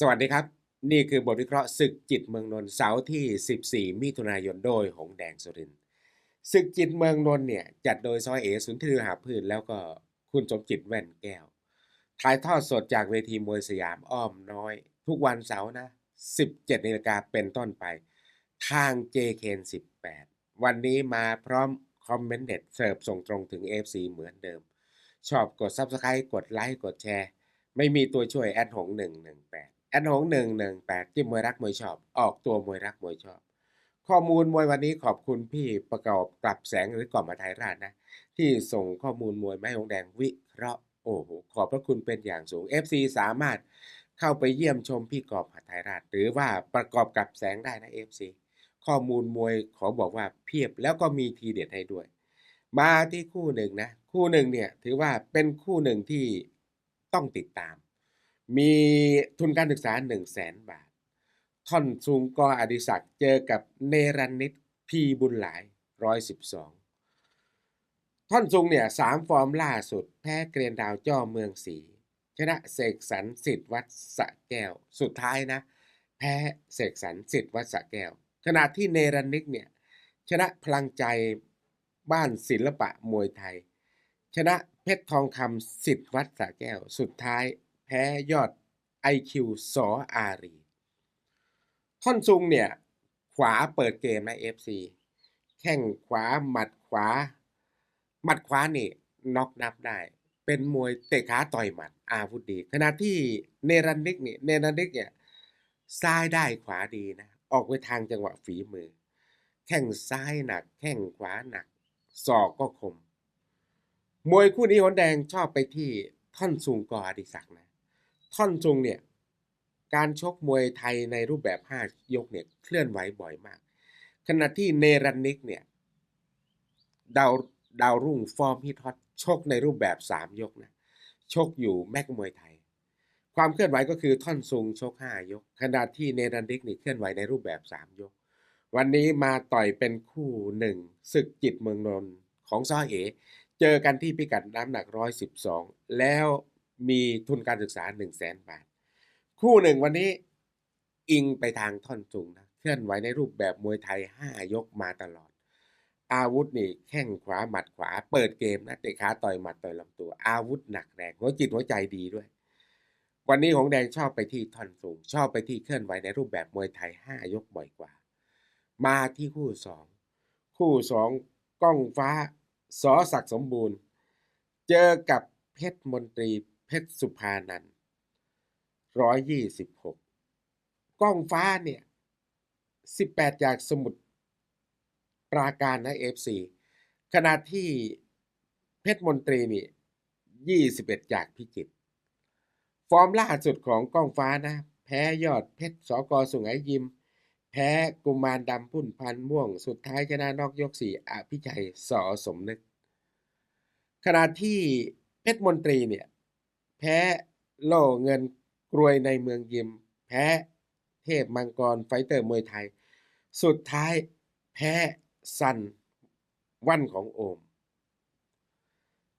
สวัสดีครับ นี่คือบทวิเคราะห์ศึกจิตเมืองนนท์เสาร์ที่ 14 มิถุนายนโดยหงแดงสุรินทร์ศึกจิตเมืองนนท์เนี่ยจัดโดยซอยเอสุนทรีหาพืชแล้วก็คุณสมจิตแว่นแก้ว ถ่ายทอดสดจากเวทีมวยสยามอ้อมน้อย ทุกวันเสาร์นะ 17นาฬิกาเป็นต้นไป ทาง JKN 18 วันนี้มาพร้อมคอมเมนต์เด็ดเสิร์ฟส่งตรงถึง FC เหมือนเดิม ชอบกด Subscribe กดไลค์กดแชร์ ไม่มีตัวช่วยแอดหง118 แอดหง118จิ้มมวยรักมวยชอบ ออกตัวมวยรักมวยชอบ ข้อมูลมวยวันนี้ขอบคุณพี่ประกอบกลับแสงหรือกล่อมมาไทยราชนะ ที่ส่งข้อมูลมวยแม่หงแดงวิเคราะห์โอ้โหขอบพระคุณเป็นอย่างสูง FC สามารถเข้าไปเยี่ยมชมพี่กอบหัดไทยราช หรือว่าประกอบกับแสงได้นะ FC ข้อมูลมวยขอบอกว่าเพียบแล้วก็มีทีเด็ดให้ด้วย มาที่คู่หนึ่งนะ คู่หนึ่งเนี่ยถือว่าเป็นคู่หนึ่งที่ต้องติดตาม มีทุนการศึกษา 1 0 0 0 0แสนบาท ท่อนสูงกออดิศักดิ์เจอกับเนรันนิตพีบุญหลายร้อยสิบสองท่อนซุงเนี่ยสามฟอร์มล่าสุด แพ้เกรียนดาวจ้อเมืองศรีชนะเสกสรรสิทธิ์วัดสะแก้ว สุดท้ายนะ แพ้เสกสรรสิทธิ์วัดสะแก้ว ขณะที่เนรันนิกเนี่ยชนะพลังใจบ้านศิลปะมวยไทย ชนะเพชรทองคำสิทธิ์วัดสะแก้ว สุดท้าย แพ้ยอด IQ สออารีท่อนซุงเนี่ย ขวาเปิดเกมนะ FC แข้งขวาหมัดขวา หมัดขวานี่น็อกนับได้ เป็นมวยเตะขาต่อยหมัดอาวุธดี ขณะที่เนรันนิกเนี่เนรันนิกเนี่ยซ้ายได้ขวาดีนะ ออกไปทางจังหวะฝีมือ แข้งซ้ายหนัก แข้งขวาหนักศอกก็คม มวยคู่นี้หนแดงชอบไปที่ท่อนซุงกออดิศักนะ ท่อนซุงเนี่ยการชกมวยไทยในรูปแบบ 5 ยกเนี่ยเคลื่อนไหวบ่อยมาก ขณะที่เนรันนิกเนี่ยดาวดาวรุ่งฟอร์มฮิตฮอตชกในรูปแบบ 3 ยกนะชกอยู่แม็กมวยไทย ความเคลื่อนไหวก็คือท่อนซุงชก 5 ยก ขณะที่เนรันนิกนี่เคลื่อนไหวในรูปแบบ 3 ยก วันนี้มาต่อยเป็นคู่หนึ่งศึกจิตเมืองนนท์ของซ้อเอ เจอกันที่พิกัดน้ำหนัก 112 แล้ว มีทุนการศึกษา1 0 0 0 0แสนบาท คู่หนึ่งวันนี้อิงไปทางท่อนสูงนะเคลื่อนไหวในรูปแบบมวยไทย 5 ยกมาตลอด อาวุธนี่แข้งขวาหมัดขวา เปิดเกมนะเตะขาต่อยหมัดต่อยลำตัว อาวุธหนักแรงหัวจิตหัวใจดีด้วย วันนี้หงแดงชอบไปที่ท่อนสูง ชอบไปที่เคลื่อนไหวในรูปแบบมวยไทย 5 ยกบ่อยกว่า มาที่คู่สองคู่สองก้องฟ้าสอศักดิ์สมบูรณ์ เจอกับเพชรมนตรี เพชรสุภานันร้อยยี่สิบหกก้องฟ้าเนี่ยสิบแปดจากสมุทรปราการนะเอฟซีขณะที่เพชรมนตรีนี่ยี่สิบเอ็ดจากพิจิตรฟอร์มล่าสุดของก้องฟ้านะ แพ้ยอดเพชรสกสุงไหยิม แพ้กุมารดำพุ่นพันม่วง สุดท้ายชนะนอกยกสี่อภิชัยสอสมนึก ขณะที่เพชรมนตรีเนี่ย แพ้โล่เงินกรวยในเมืองยิม แพ้เทพมังกรไฟเตอร์มวยไทย สุดท้ายแพ้ซันวันของโอม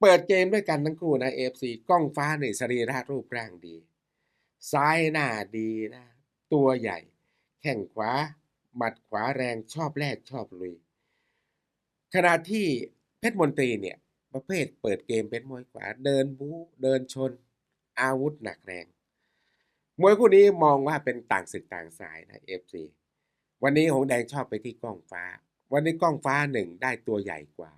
เปิดเกมด้วยกันทั้งคู่นะเอฟซีกล้องฟ้าในสรีระรูปร่างดี ซ้ายหน้าดีนะ ตัวใหญ่ แข้งขวา หมัดขวาแรงชอบแรกชอบลุย ขณะที่เพชรมนตรีเนี่ย ประเภทเปิดเกมเป็นมวยขวาเดินบู๊เดินชน อาวุธหนักแรง มวยคู่นี้มองว่าเป็นต่างศึกต่างสายนะเอฟซีวันนี้หงแดงชอบไปที่กล้องฟ้า วันนี้กล้องฟ้าหนึ่งได้ตัวใหญ่กว่า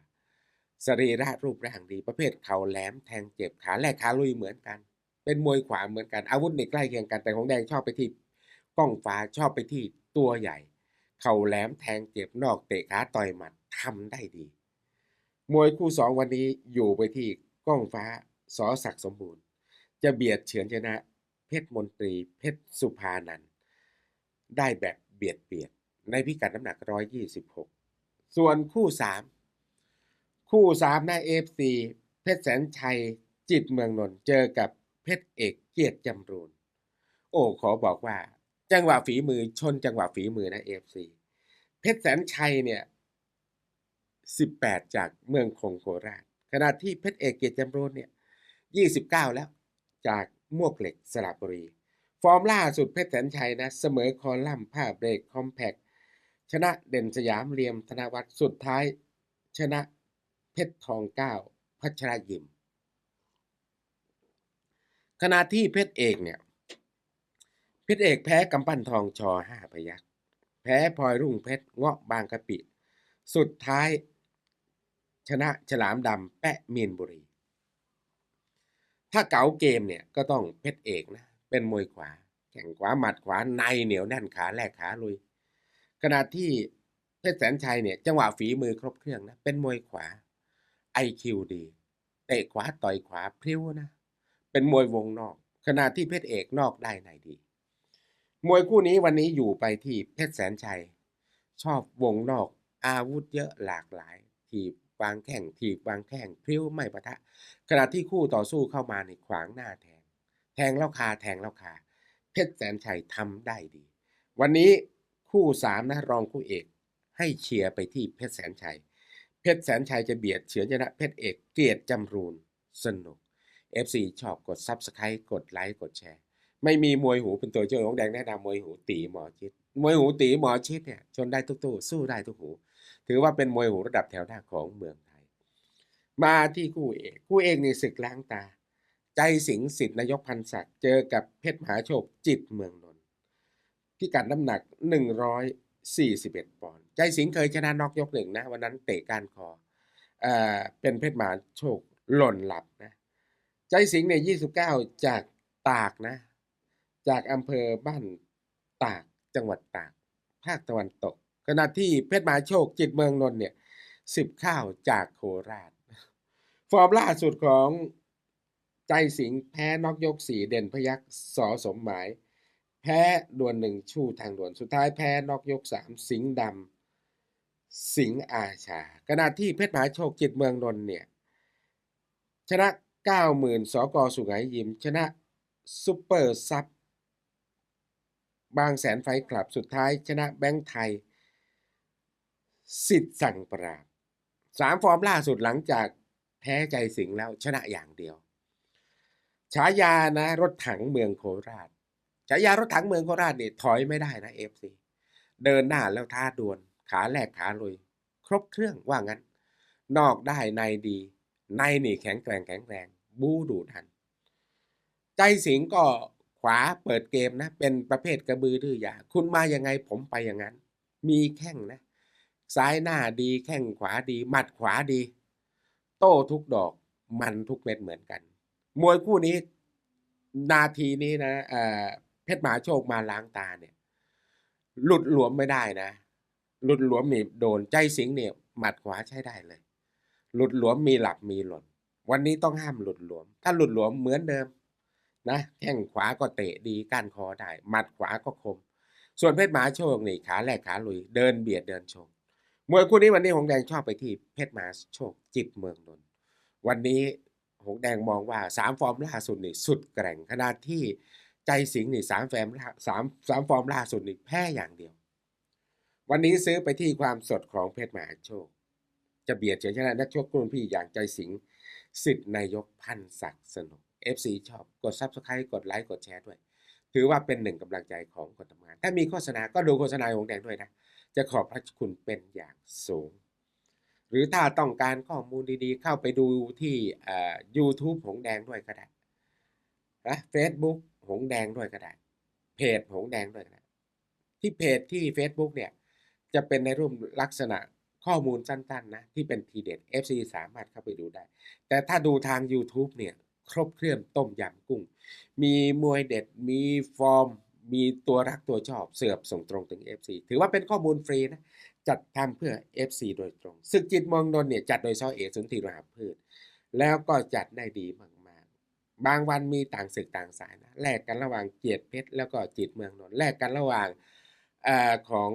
สรีระรูปร่างดีประเภทเข่าแหลมแทงเจ็บขาแรกขาลุยเหมือนกัน เป็นมวยขวาเหมือนกันอาวุธนี่ใกล้เคียงกันแต่หงแดงชอบไปที่กล้องฟ้าชอบไปที่ตัวใหญ่ เข่าแหลมแทงเจ็บนอกเตะขาต่อยหมัดทำได้ดี มวยคู่สองวันนี้อยู่ไปที่กล้องฟ้าสอศักสมบูรณ์ จะเบียดเฉือนชนะ เพชรมนตรี เพชรสุภานันได้แบบเบียดเบียดในพิกัดน้ำหนัก 126 ส่วนคู่สามคู่สามในเอฟซีเพชรแสนชัยจิตเมืองนนท์เจอกับเพชรเอกเกียรติจำรูนโอ้ขอบอกว่า จังหวะฝีมือชนจังหวะฝีมือนะเอฟซีเพชรแสนชัยเนี่ย 18 จากเมืองคงโคราชขณะที่เพชรเอกเกียรติจำรูนเนี่ย 29 แล้ว จากมวกเหล็กสระบุรี ฟอร์มล่าสุดเพชรแสนชัยนะเสมอคอลัมน์ผ้าเบรกคอมแพคชนะเด่นสยามเรียมธนวัฒน์สุดท้าย ชนะเพชรทองเก้าพัชรยิม ขณะที่เพชรเอกเนี่ย เพชรเอกแพ้กำปั้นทองชอห้าพยักแพ้พลอยรุ่งเพชรเงาะบางกะปิ สุดท้าย ชนะฉลามดำแปะมีนบุรี ถ้าเก๋าเกมเนี่ยก็ต้องเพชรเอกนะ เป็นมวยขวา แข่งขวาหมัดขวาในเหนียวแน่นขาแลกขาลุย ขณะที่เพชรแสนชัยเนี่ยจังหวะฝีมือครบเครื่องนะ เป็นมวยขวาไอคิวดีเตะขวาต่อยขวาพริ้วนะ เป็นมวยวงนอก ขณะที่เพชรเอกนอกได้ในดี มวยคู่นี้วันนี้อยู่ไปที่เพชรแสนชัย ชอบวงนอกอาวุธเยอะหลากหลายถีบ วางแข้งถีบวางแข้งพริ้วไม่ปะทะ ขณะที่คู่ต่อสู้เข้ามาในขวางหน้าแทง แทงแล้วคาแทงแล้วคาเพชรแสนชัยทำได้ดี วันนี้คู่สามนะรองคู่เอก ให้เชียร์ไปที่เพชรแสนชัย เพชรแสนชัยจะเบียดเฉือนชนะเพชรเอกเกียรติจำรูนสนุก FC ชอบกด Subscribe กดไลค์กดแชร์ ไม่มีมวยหูเป็นตัวช่วยของแดงแนะนำมวยหูตีหมอชิดมวยหูตีหมอชิดเนี่ยชนได้ทุกตู้สู้ได้ทุกหู ถือว่าเป็นมวยหูระดับแถวหน้าของเมืองไทย มาที่คู่เอกคู่เอกในศึกล้างตา ใจสิงสิทธินายกพันศักดิ์เจอกับเพชรมหาโชคจิตเมืองนนท์พิกัดน้ำหนัก 141 ปอนด์ใจสิงเคยชนะนอกยกหนึ่งนะ วันนั้นเตะก้านคอเอ่อเป็นเพชรมหาโชคหล่นหลับนะใจสิงเนี่ย29 จากตากนะ จากอำเภอบ้านตากจังหวัดตาก ภาคตะวันตก ขณะที่เพชรมหาโชคจิตเมืองนนท์เนี่ยสิบข้าวจากโคราช ฟอร์มล่าสุดของใจสิงแพ้นอกยกสี่เด่นพยักสอสมหมาย แพ้ดวลหนึ่งชู่ทางด่วนสุดท้ายแพ้นอกยกสามสิงดำสิงอาชาขณะที่เพชรมหาโชคจิตเมืองนนท์เนี่ยชนะ90,000สกสุไหงยิมชนะซุปเปอร์ซับบางแสนไฟคลับสุดท้ายชนะแบงค์ไทย สิทธิ์สั่งปราบสามฟอร์มล่าสุดหลังจากแพ้ใจสิงห์แล้วชนะอย่างเดียว ฉายานะ รถถังเมืองโคราช ฉายารถถังเมืองโคราชเนี่ยถอยไม่ได้นะเอฟซีเดินหน้าแล้วท้าดวลขาแหลกขาลุย ครบเครื่องว่างั้น นอกได้ในดี ในนี่แข็งแกร่งแข็งแรง บูดูดัน ใจสิงห์ก็ขวาเปิดเกมนะ เป็นประเภทกระบือดื้อยา คุณมายังไงผมไปอย่างนั้น มีแข้งนะ ซ้ายหน้าดีแข้งขวาดีหมัดขวาดี โต้ทุกดอกมันทุกเม็ดเหมือนกัน มวยคู่นี้ นาทีนี้นะเเพชรหมาโชคมาล้างตาเนี่ย หลุดหลวมไม่ได้นะ หลุดหลวมนี่โดนใจสิงเนี่ยหมัดขวาใช้ได้เลย หลุดหลวมมีหลับมีหล่น วันนี้ต้องห้ามหลุดหลวม ถ้าหลุดหลวมเหมือนเดิมนะแข้งขวาก็เตะดีก้านคอได้หมัดขวาก็คม ส่วนเพชรหมาโชคนี่ขาแหลกขาลุยเดินเบียดเดินชง มวยคู่นี้วันนี้หงแดงชอบไปที่เพชรมาโชคจิตเมืองนนท์วันนี้หงแดงมองว่าสามฟอร์มล่าสุดนี่สุดแกร่งขนาดที่ใจสิงห์นี่สามแฟมสามสามฟอร์มล่าสุดนี่แพ้อย่างเดียว วันนี้ซื้อไปที่ความสดของเพชรมหาโชค จะเบียดเฉยชนะนักชกรุ่นพี่อย่างใจสิงห์สิทธิ์นายกพันศักดิ์สนุก FC ชอบกด Subscribe กดไลค์กดแชร์ด้วย ถือว่าเป็นหนึ่งกำลังใจของคนทำงาน ถ้ามีโฆษณาก็ดูโฆษณาของแดงด้วยนะ จะขอบพระคุณเป็นอย่างสูง หรือถ้าต้องการข้อมูลดีๆ เข้าไปดูที่ YouTube หงแดงด้วยก็ได้นะ Facebook หงแดงด้วยก็ได้ เพจหงแดงด้วยก็ได้ ที่เพจที่ Facebook เนี่ย จะเป็นในรูปลักษณะข้อมูลสั้นๆนะ ที่เป็นทีเด็ด FC สามารถเข้าไปดูได้ แต่ถ้าดูทาง YouTube เนี่ย ครบเครื่องต้มยำกุ้ง มีมวยเด็ดมีฟอร์ม มีตัวรักตัวชอบเสือบส่งตรงถึง FC ถือว่าเป็นข้อมูลฟรีนะจัดทำเพื่อ FC โดยตรงศึกจิตมองนนเนี่ยจัดโดยซอเอกสุนทรีรหาพืช แล้วก็จัดได้ดีมากๆ บางวันมีต่างศึกต่างสายนะแลกกันระหว่างเกียรติเพชรแล้วก็จิตเมืองนนแลกกันระหว่างอของ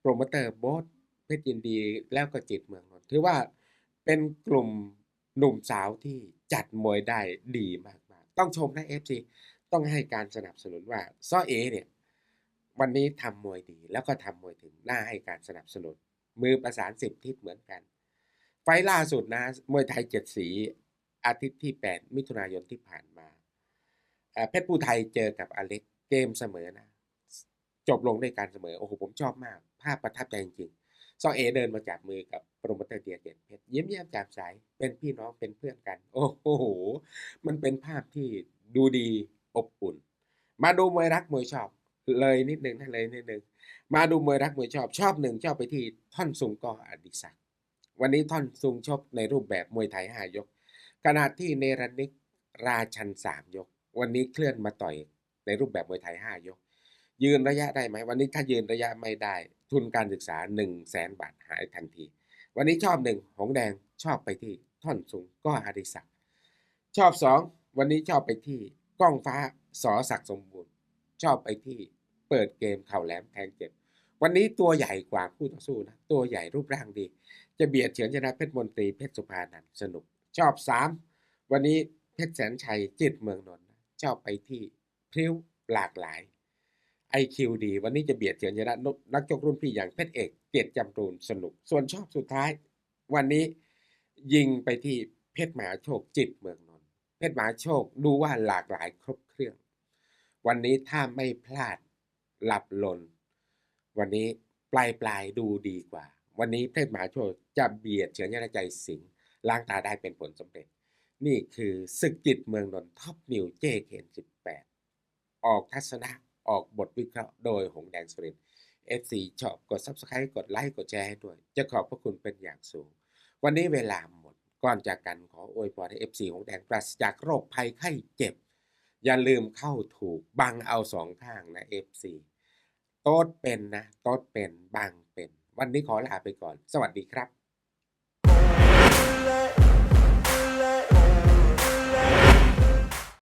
โปรโมเตอร์โบ๊ทเพชรยินดีแล้วก็จิตเมืองนนถือว่าเป็นกลุ่มหนุ่มสาวที่จัดมวยได้ดีมากๆ ต้องชมนะ FC ต้องให้การสนับสนุนว่าซ้อเอเนี่ยวันนี้ทำมวยดีแล้วก็ทำมวยถึงหน้าให้การสนับสนุน มือประสานสิบทิศเหมือนกัน ไฟล่าสุดนะมวยไทยเจ็ดสีอาทิตย์ที่ 8 มิถุนายนที่ผ่านมาเเพชรภูไทยเจอกับอเล็กเกมเสมอนะ จบลงด้วยการเสมอ โอ้โหผมชอบมาก ภาพประทับใจจริงๆซอเอเดินมาจับมือกับโปรโมเตอร์เดียเด่นเพชรยิ้มแย้มแจ่มใสเป็นพี่น้องเป็นเพื่อนกัน โอ้โห มันเป็นภาพที่ดูดี อบอุ่น มาดูมวยรักมวยชอบ เลยนิดนึงนะเลยนิดนึงมาดูมวยรักมวยชอบชอบหนึ่งชอบไปที่ท่อนซุงกออดิศักดิ์วันนี้ท่อนซุงชกในรูปแบบมวยไทยห้ายกขณะที่เนรนิกราชันสามยก วันนี้เคลื่อนมาต่อยในรูปแบบมวยไทยห้ายก ยืนระยะได้ไหมวันนี้ถ้ายืนระยะไม่ได้ ทุนการศึกษา1นึ่งแสนบาทหายทันที วันนี้ชอบหนึ่งหงแดงชอบไปที่ท่อนสูงก็อดิศักดิ์ชอบสองวันนี้ชอบไปที่ กล้องฟ้าสอศักสมบูรณ์ ชอบไปที่เปิดเกมเข่าแหลมแทงเจ็บ วันนี้ตัวใหญ่กว่าคู่ต่อสู้นะ ตัวใหญ่รูปร่างดี จะเบียดเฉือนชนะเพชรมนตรีเพชรสุภานันสนุก ชอบสามวันนี้เพชรแสนชัยจิตเมืองนนท์ชอบไปที่พริ้วหลากหลาย IQ ดี วันนี้จะเบียดเฉือนชนะนักชกรุ่นพี่อย่างเพชรเอกเกียรติจำรูนสนุก ส่วนชอบสุดท้าย วันนี้ยิงไปที่เพชรมหาโชคจิตเมืองนนท์ เพชรมหาโชคดูว่าหลากหลายครบเครื่อง วันนี้ถ้าไม่พลาดหลับหลนวันนี้ปลายปลายดูดีกว่า วันนี้เพชรมหาโชคจะเบียดเฉือนชนใจสิงห์ล้างตาได้เป็นผลสำเร็จ นี่คือศึกจิตเมืองนนท์ท็อปนิวเจเคนสิบแปดออกทัศนะออกบทวิเคราะห์โดยหงแดงสุรินทร์ FC ชอบกด Subscribe กดไลค์กดแชร์ให้ด้วย จะขอบพระคุณเป็นอย่างสูง วันนี้เวลาหมด ก่อนจากกันขออวยพรให้ FC หงแดงปราศจากโรคภัยไข้เจ็บ อย่าลืมเข้าถูกบังเอาสองข้างนะ FC โต๊ดเป็นนะโต๊ดเป็นบังเป็น วันนี้ขอลาไปก่อน สวัสดีครับ